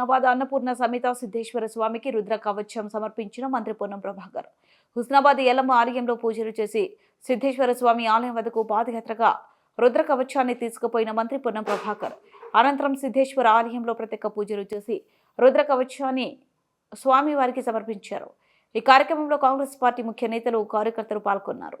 హుస్నాబాద్ అన్నపూర్ణ సమేత సిద్ధేశ్వర స్వామికి రుద్ర కవచం సమర్పించిన మంత్రి పొన్నం ప్రభాకర్. హుస్నాబాద్ ఎల్లమ్మ ఆలయంలో పూజలు చేసి సిద్ధేశ్వర స్వామి ఆలయం వద్దకు పాదయాత్రగా రుద్ర కవచాన్ని తీసుకుపోయిన మంత్రి పొన్నం ప్రభాకర్. అనంతరం సిద్ధేశ్వర ఆలయంలో ప్రత్యేక పూజలు చేసి రుద్ర కవచాన్ని స్వామి వారికి సమర్పించారు. ఈ కార్యక్రమంలో కాంగ్రెస్ పార్టీ ముఖ్య నేతలు కార్యకర్తలు పాల్గొన్నారు.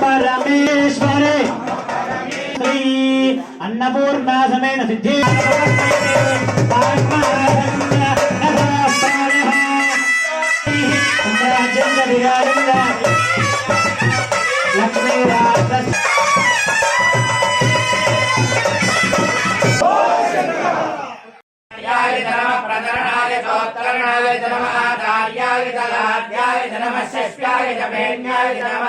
పరమేశ్వరే. శ్రీ అన్నపూర్ణా సమేత సిద్ధి లక్ష్మీ ప్రధరణాయ చోత్తరణాయ నమ ఆచార్యాయ దళాధ్యాయ నమ శిష్యాయ నమ